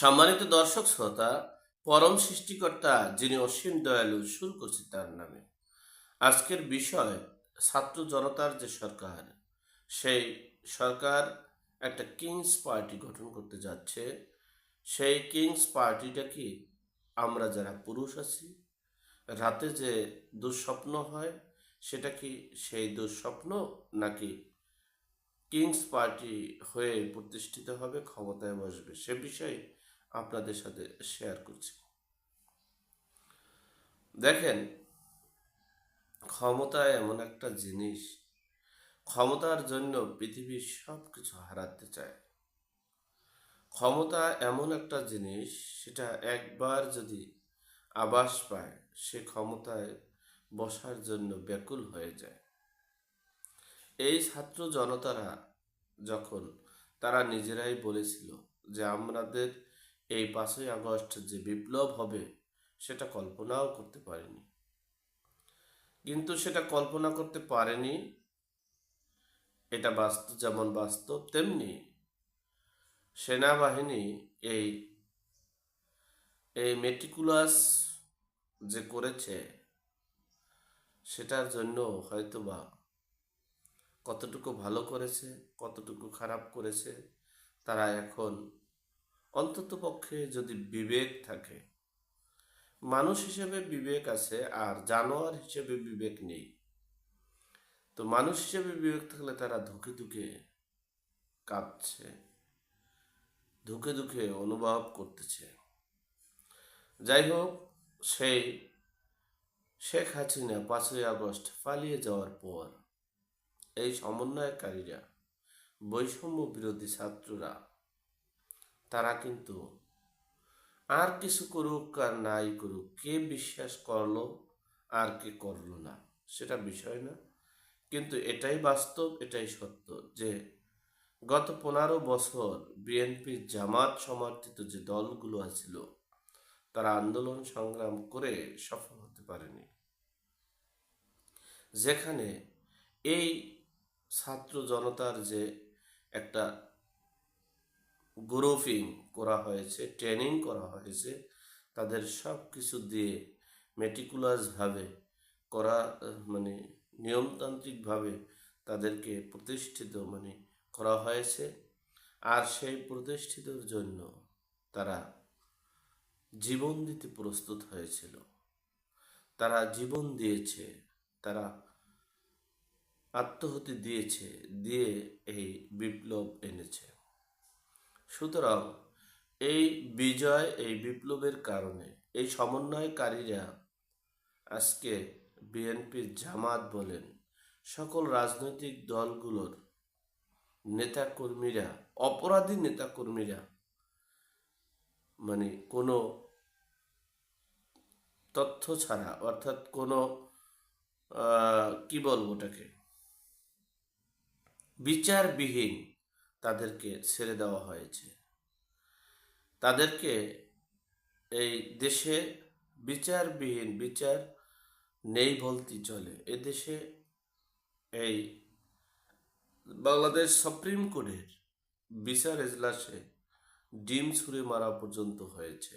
সম্মানিত দর্শক শ্রোতা, পরম সৃষ্টিকর্তা যিনি অসীম দয়ালু শুরু করছে তার নামে। আজকের বিষয়, ছাত্র জনতার যে সরকার, সেই সরকার একটা কিংস পার্টি গঠন করতে যাচ্ছে। সেই কিংস পার্টিটা কি আমরা যারা পুরুষ আছি, রাতে যে দুঃস্বপ্ন হয়, সেটা কি সেই দুঃস্বপ্ন নাকি কিংস পার্টি হয়ে প্রতিষ্ঠিত হবে, ক্ষমতায় বসবে? সে বিষয়ে আপনাদের সাথে শেয়ার করছি। দেখেন, ক্ষমতা এমন একটা জিনিস, ক্ষমতার জন্য পৃথিবীর সব কিছু হারাতে চায়। ক্ষমতা এমন একটা জিনিস, সেটা একবার যদি আবাস পায়, সে ক্ষমতায় বসার জন্য ব্যাকুল হয়ে যায়। এই ছাত্র জনতারা যখন, তারা নিজেরাই বলেছিল যে, আমাদের এই পাঁচই আগস্ট যে বিপ্লব হবে, সেটা কল্পনাও করতে পারেনি। কিন্তু সেটা কল্পনা করতে পারেনি, এটা বাস্তব, যেমন বাস্তব, তেমনি সেনাবাহিনী এই এই মেটিকুলাস যে করেছে, সেটার জন্য হয়তোবা কতটুকু ভালো করেছে, কতটুকু খারাপ করেছে, তারা এখন অন্তত পক্ষে যদি বিবেক থাকে। মানুষ হিসেবে বিবেক আছে, আর জানোয়ার হিসেবে বিবেক নেই। তো মানুষ হিসেবে বিবেক থাকলে তারা ধুকে ধুকে কাঁপছে ধুকে ধুকে অনুভব করতেছে। যাই হোক, সেই শেখ হাসিনা পাঁচই আগস্ট পালিয়ে যাওয়ার পর এই সমন্বয়কারীরা, বৈষম্য বিরোধী ছাত্ররা তারা কিন্তু আর কিছু করুক আর নাই করুক, কে বিশ্বাস করল আর কে করল না, সেটা বিষয় না। কিন্তু এটাই বাস্তব, এটাই সত্য যে গত পনেরো বছর বিএনপি জামাত সমর্থিত যে দলগুলো আছিল, তারা আন্দোলন সংগ্রাম করে সফল হতে পারেনি। যেখানে এই ছাত্র জনতার যে একটা গ্রুপিং করা হয়েছে, ট্রেনিং করা হয়েছে, তাদের সব কিছু দিয়ে মেটিকুলাসভাবে করা মানে নিয়মতান্ত্রিকভাবে তাদেরকে প্রতিষ্ঠিত মানে করা হয়েছে। আর সেই প্রতিষ্ঠিতর জন্য তারা জীবন দিতে প্রস্তুত হয়েছিল। তারা জীবন দিয়েছে, তারা আত্মহতি দিয়েছে, দিয়ে এই বিপ্লব এনেছে। সুতরাং এই বিজয়, এই বিপ্লবের কারণে এই সমন্বয়কারীরা আজকে বিএনপির জামাত বলেন, সকল রাজনৈতিক দলগুলোর নেতাকর্মীরা, অপরাধী নেতাকর্মীরা মানে কোনো তথ্য ছাড়া, অর্থাৎ কোনো কি বলব ওটাকে? বিচারবিহীন তাদেরকে ছেড়ে দেওয়া হয়েছে। তাদেরকে এই দেশে বিচারবিহীন বিচার নেই বলতে চলে। এ দেশে এই বাংলাদেশ সুপ্রিম কোর্টের বিচার এজলাসে ডিম ছুঁড়ে মারা পর্যন্ত হয়েছে।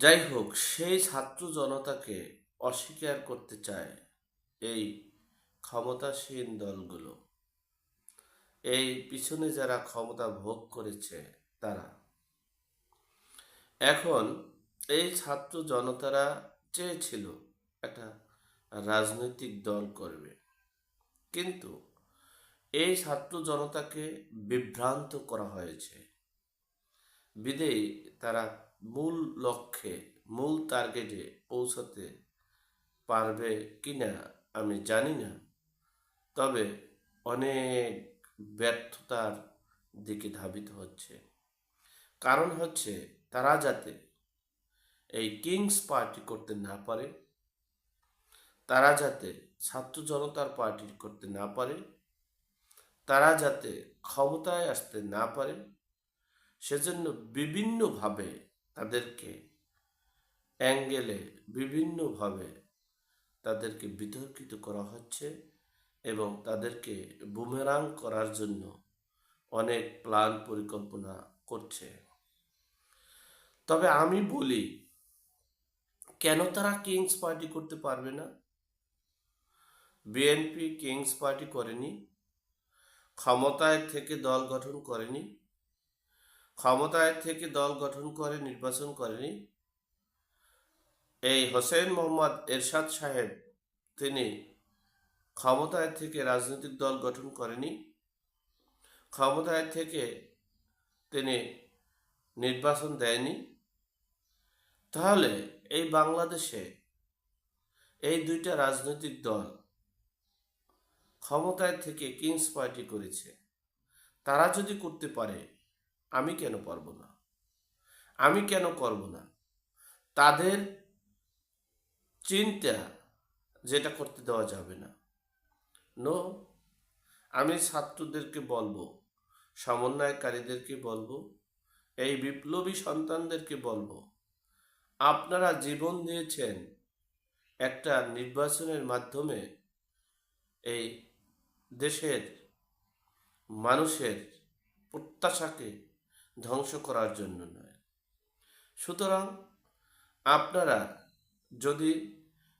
যাই হোক, সেই ছাত্র জনতাকে অস্বীকার করতে চায় এই ক্ষমতাসীন দলগুলো। এই পিছনে যারা ক্ষমতা ভোগ করেছে, তারা। এখন এই ছাত্র জনতারা চেয়েছিল একটা রাজনৈতিক দল করবে। কিন্তু এই ছাত্র জনতাকে বিভ্রান্ত করা হয়েছে। বিদেই তারা মূল লক্ষ্যে, মূল টার্গেটে পৌঁছাতে পারবে কিনা আমি জানি না। তবে অনেক ব্যর্থতার দিকে ধাবিত হচ্ছে। কারণ হচ্ছে তারা যাতে এই কিংস পার্টি করতে না পারে, তারা যাতে ছাত্র জনতার পার্টি করতে না পারে, তারা যাতে ক্ষমতায় আসতে না পারে, সেজন্য বিভিন্নভাবে তাদেরকে অ্যাঙ্গেলে বিভিন্নভাবে তাদেরকে বিতর্কিত করা হচ্ছে। এবং তাদেরকে বুমেরাং করার জন্য অনেক প্ল্যান পরিকল্পনা করছে। তবে আমি বলি, কেন তারা কিংস পার্টি করতে পারবে না? বিএনপি কিংস পার্টি করেনি, ক্ষমতায় থেকে দল গঠন করেনি, ক্ষমতায় থেকে দল গঠন করে নির্বাচন করেনি। এই হোসেন মোহাম্মদ এরশাদ সাহেব, তিনি ক্ষমতায় থেকে রাজনৈতিক দল গঠন করেনি। ক্ষমতায় থেকে তিনি নির্বাচন দেয়নি। তাহলে এই বাংলাদেশে এই দুইটা রাজনৈতিক দল ক্ষমতায় থেকে কিংস পার্টি করেছে। তারা যদি করতে পারে, আমি কেন পারব না? আমি কেন করব না? তাদের চিন্তা যেটা করতে দেওয়া যাবে না। নো আমি ছাত্রদেরকে বলব, সমন্বয়কারীদেরকে বলব, এই বিপ্লবী সন্তানদেরকে বলব, আপনারা জীবন দিয়েছেন একটা নির্বাচনের মাধ্যমে এই দেশের মানুষের প্রত্যাশাকে ধ্বংস করার জন্য নয়। সুতরাং আপনারা যদি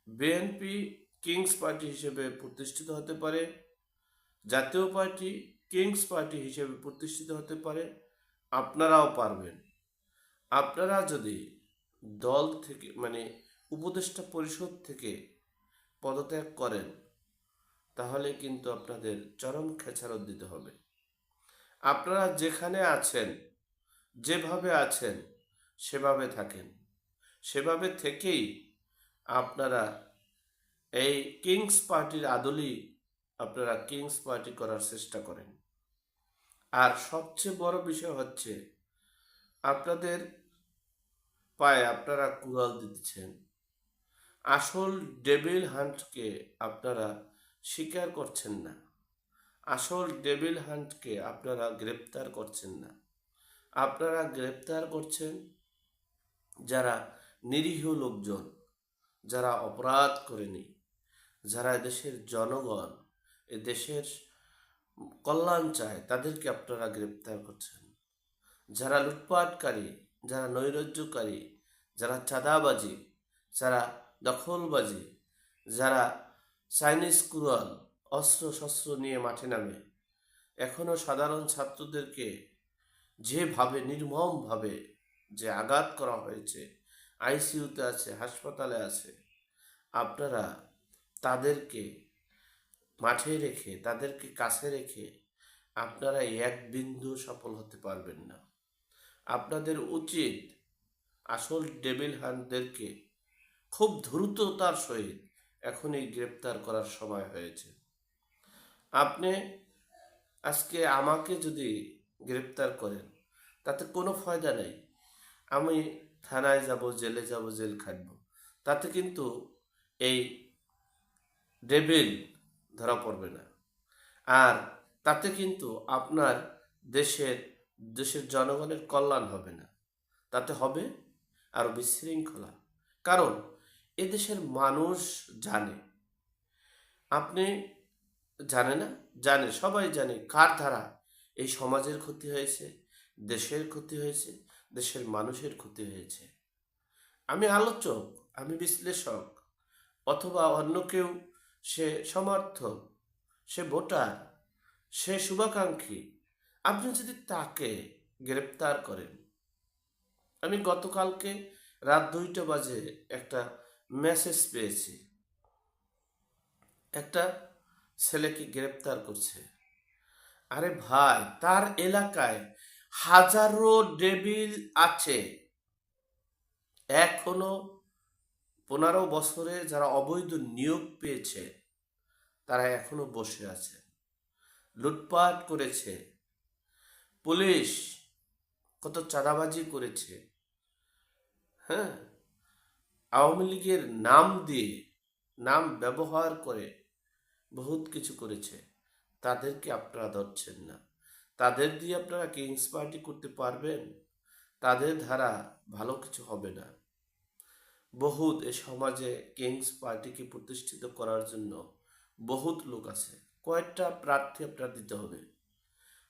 বিএনপি কিংস পার্টি হিসেবে প্রতিষ্ঠিত হতে পারে, জাতীয় পার্টি কিংস পার্টি হিসেবে প্রতিষ্ঠিত হতে পারে, আপনারাও পারবেন। আপনারা যদি দল থেকে মানে উপদেষ্টা পরিষদ থেকে পদত্যাগ করেন, তাহলে কিন্তু আপনাদের চরম খেচারত দিতে হবে। আপনারা যেখানে আছেন, যেভাবে আছেন, সেভাবে থাকেন। সেভাবে থেকেই আপনারা এই কিংস পার্টির আদলই আপনারা কিংস পার্টি করার চেষ্টা করেন। আর সবচেয়ে বড় বিষয় হচ্ছে, আপনাদের পায়ে আপনারা কুড়াল দিতেছেন। আসল ডেভিল হান্টকে আপনারা স্বীকার করছেন না। আসল ডেভিল হান্টকে আপনারা গ্রেপ্তার করছেন না। আপনারা গ্রেপ্তার করছেন যারা নিরীহ লোকজন, যারা অপরাধ করেনি। যারা দেশের জনগণ, এ দেশের কল্যাণ চায়, তাদেরকে আপনারা গ্রেপ্তার করছেন। যারা লুটপাটকারী, যারা নৈরাজ্যকারী, যারা চাঁদাবাজি, যারা দখলবাজি, যারা চাইনিজ কুরাল অস্ত্র শস্ত্র নিয়ে মাঠে নামে এখনও সাধারণ ছাত্রদেরকে যেভাবে, নির্মমভাবে যে আঘাত করা হয়েছে, আইসিইউতে আছে, হাসপাতালে আছে, আপনারা তাদেরকে মাঠে রেখে, তাদেরকে কাছে রেখে আপনারা এক বিন্দু সফল হতে পারবেন না। আপনাদের উচিত আসল ডেভিল হানদেরকে খুব দ্রুততার সহিত এখনই গ্রেপ্তার করার সময় হয়েছে। আপনি আজকে আমাকে যদি গ্রেপ্তার করেন, তাতে কোনো ফায়দা নেই। আমি থানায় যাব, জেলে যাব, জেল খাটব। তাতে কিন্তু এই ডেভিল ধরা পড়বে না। আর তাতে কিন্তু আপনার দেশের দেশের জনগণের কল্যাণ হবে না। তাতে হবে আরও বিশৃঙ্খলা। কারণ এদেশের মানুষ জানে। আপনি জানে না? জানে, সবাই জানে কার দ্বারা এই সমাজের ক্ষতি হয়েছে, দেশের ক্ষতি হয়েছে, দেশের মানুষের ক্ষতি হয়েছে। আমি আলোচক, আমি বিশ্লেষক, অথবা অন্য কেউ সে সমর্থক, সে ভোটার, সে শুভাকাঙ্ক্ষী। আপনি যদি তাকে গ্রেপ্তার করেন, আমি গতকালকে রাত দুইটা বাজে একটা মেসেজ পেয়েছি। একটা ছেলেকে গ্রেপ্তার করছে। আরে ভাই, তার এলাকায় হাজারো ডেবিল আছে। এখনও পনেরো বছরে যারা অবৈধ নিয়োগ পেয়েছে, তারা এখনও বসে আছে। লুটপাট করেছে। পুলিশ কত চাঁদাবাজি করেছে। হ্যাঁ? আওয়ামী লীগের নাম দিয়ে, নাম ব্যবহার করে বহুত কিছু করেছে। তাদেরকে আপনারা ধরছেন না। তাদের দিয়ে আপনারা কিংস পার্টি করতে পারবেন। তাদের ধারা ভালো কিছু হবে না। বহুত এ সমাজে কিংস পার্টিকে প্রতিষ্ঠিত করার জন্য বহুত লোক আছে। কয়েকটা প্রার্থী আপনার দিতে হবে।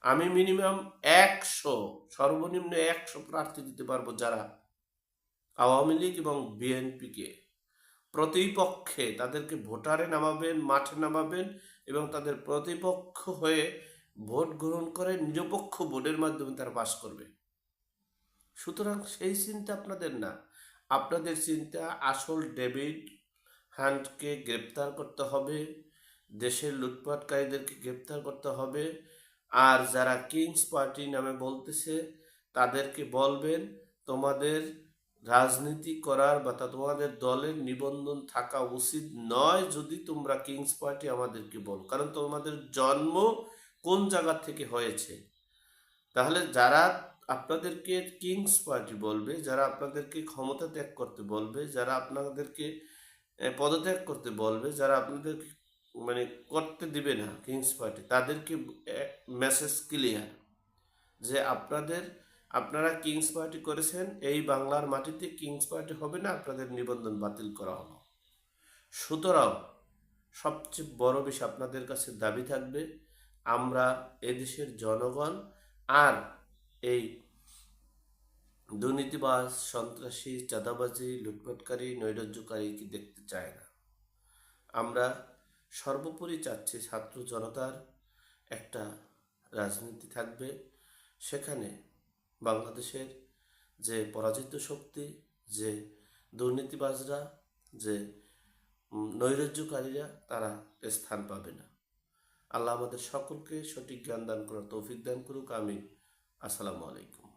আমি মিনিমাম একশো, সর্বনিম্ন একশো প্রার্থী দিতে পারব যারা আওয়ামী লীগ এবং বিএনপিকে। প্রতিপক্ষে তাদেরকে ভোটারে নামাবেন, মাঠে নামাবেন এবং তাদের প্রতিপক্ষ হয়ে ভোট গ্রহণ করে নিরপেক্ষ ভোটের মাধ্যমে তারা পাশ করবে। সুতরাং সেই চিন্তা আপনাদের না। আপনাদের চিন্তা, আসল ডেভিড হ্যান্ডকে গ্রেপ্তার করতে হবে, দেশের লুটপাটকারীদেরকে গ্রেপ্তার করতে হবে, আর যারা কিংস পার্টি নামে বলতেছে, তাদেরকে বলবেন তোমাদের রাজনীতি করার বা তোমাদের দলের নিবন্ধন থাকা উচিত নয় যদি তোমরা কিংস পার্টি আমাদেরকে বলো। কারণ তোমাদের জন্ম কোন জায়গা থেকে হয়েছে? তাহলে যারা আপনাদেরকে কিংস পার্টি বলবে, যারা আপনাদেরকে ক্ষমতা ত্যাগ করতে বলবে, যারা আপনাদেরকে পদত্যাগ করতে বলবে, যারা আপনাদেরকে মানে করতে দিবে না কিংস পার্টি তাদেরকে মেসেজ ক্লিয়ার যে আপনাদের, আপনারা কিংস পার্টি করেছেন, এই বাংলার মাটিতে কিংস পার্টি হবে না, আপনাদের নিবন্ধন বাতিল করা হলো। সুতরাং সবচেয়ে বড় বিষয় আপনাদের কাছে দাবি থাকবে, আমরা এদেশের জনগণ আর এই দুর্নীতিবাজ, সন্ত্রাসী, চাঁদাবাজি, লুটপাটকারী নৈরাজ্যকারীকে দেখতে চায় না? আমরা সর্বোপরি চাচ্ছি ছাত্র জনতার একটা রাজনীতি থাকবে। সেখানে বাংলাদেশের যে পরাজিত শক্তি, যে দুর্নীতিবাজরা, যে নৈরাজ্যকারীরা, তারা স্থান পাবে না। আল্লাহ আমাদের সকলকে সঠিক জ্ঞান দান করার তৌফিক দান করুক, আমিন। আসসালামু আলাইকুম।